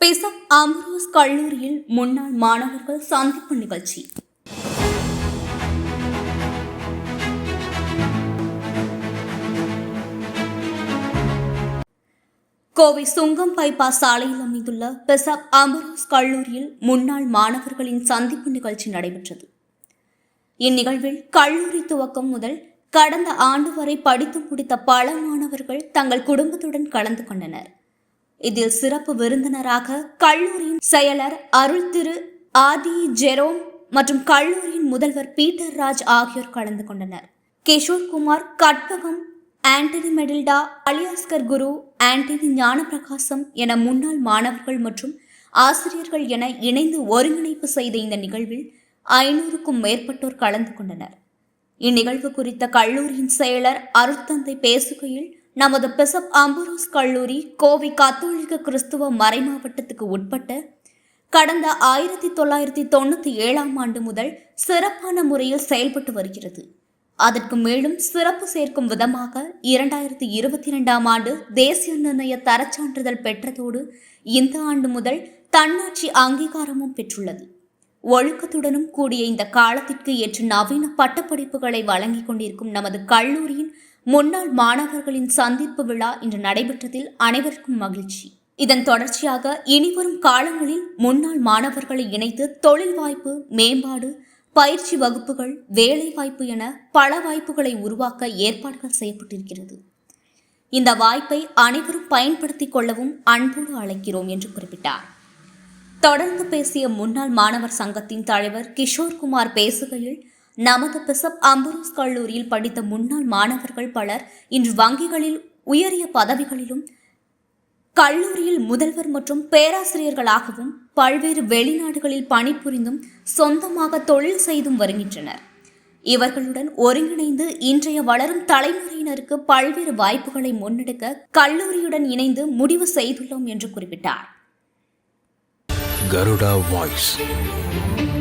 Bishop அம்ரோஸ் கல்லூரியில் முன்னாள் மாணவர்கள் சந்திப்பு நிகழ்ச்சி. கோவை சுங்கம் பைபாஸ் சாலையில் அமைந்துள்ள பெசாப் அமரோஸ் கல்லூரியில் முன்னாள் மாணவர்களின் சந்திப்பு நிகழ்ச்சி நடைபெற்றது. இந்நிகழ்வில் கல்லூரி துவக்கம் முதல் கடந்த ஆண்டு வரை படித்து முடித்த பல மாணவர்கள் தங்கள் குடும்பத்துடன் கலந்து கொண்டனர். இதில் சிறப்பு விருந்தினராக கல்லூரியின் செயலர் அருள் திரு ஆதி ஜெரோம் மற்றும் கல்லூரியின் முதல்வர் பீட்டர் ராஜ் ஆகியோர் கலந்து கொண்டனர். கிஷோர் குமார் கட்பகம் ஆண்டனி மெடில்டா அலியாஸ்கர் குரு ஆண்டனி ஞானபிரகாசம் என முன்னாள் மாணவர்கள் மற்றும் ஆசிரியர்கள் என இணைந்து ஒருங்கிணைப்பு செய்த இந்த நிகழ்வில் ஐநூறுக்கும் மேற்பட்டோர் கலந்து கொண்டனர். இந்நிகழ்வு குறித்த கல்லூரியின் செயலர் அருத்தந்தை பேசுகையில் நமது பிசப் அம்புரோஸ் கல்லூரி கோவை கத்தோலிக்க கிறிஸ்துவ மறைமாவட்டத்துக்கு உட்பட்ட கடந்த ஆயிரத்தி தொள்ளாயிரத்தி தொண்ணூற்றி ஏழாம் ஆண்டு முதல் சிறப்பான முறையில் செயல்பட்டு வருகிறது. அதற்கு மேலும் சிறப்பு சேர்க்கும் விதமாக இரண்டாயிரத்தி இருபத்தி இரண்டாம் ஆண்டு தேசிய நிர்ணய தரச்சான்றிதழ் பெற்றதோடு இந்த ஆண்டு முதல் தன்னாட்சி அங்கீகாரமும் பெற்றுள்ளது. ஒழுக்கத்துடனும் கூடிய இந்த காலத்திற்கு ஏற்ற நவீன பட்டப்படிப்புகளை வழங்கிக் கொண்டிருக்கும் நமது கல்லூரியின் முன்னாள் மாணவர்களின் சந்திப்பு விழா இன்று நடைபெற்றதில் அனைவருக்கும் மகிழ்ச்சி. இதன் தொடர்ச்சியாக இனிவரும் காலங்களில் முன்னாள் மாணவர்களை இணைத்து தொழில் வாய்ப்பு மேம்பாடு பயிற்சி வகுப்புகள் வேலை வாய்ப்பு என பல வாய்ப்புகளை உருவாக்க ஏற்பாடுகள் செய்யப்பட்டிருக்கிறது. இந்த வாய்ப்பை அனைவரும் பயன்படுத்திக் கொள்ளவும் அன்போடு அழைக்கிறோம் என்று குறிப்பிட்டார். தொடர்ந்து பேசிய முன்னாள் மாணவர் சங்கத்தின் தலைவர் கிஷோர்குமார் பேசுகையில் நமது பிசப் அம்புரோஸ் கல்லூரியில் படித்த முன்னாள் மாணவர்கள் பலர் இன்று வங்கிகளில் உயரிய பதவிகளிலும் கல்லூரியில் முதல்வர் மற்றும் பேராசிரியர்களாகவும் பல்வேறு வெளிநாடுகளில் பணிபுரிந்தும் சொந்தமாக தொழில் செய்தும் வருகின்றனர். இவர்களுடன் ஒருங்கிணைந்து இன்றைய வளரும் தலைமுறையினருக்கு பல்வேறு வாய்ப்புகளை முன்னெடுக்க கல்லூரியுடன் இணைந்து முடிவு செய்துள்ளோம் என்று குறிப்பிட்டார். గరుడా వాయిస్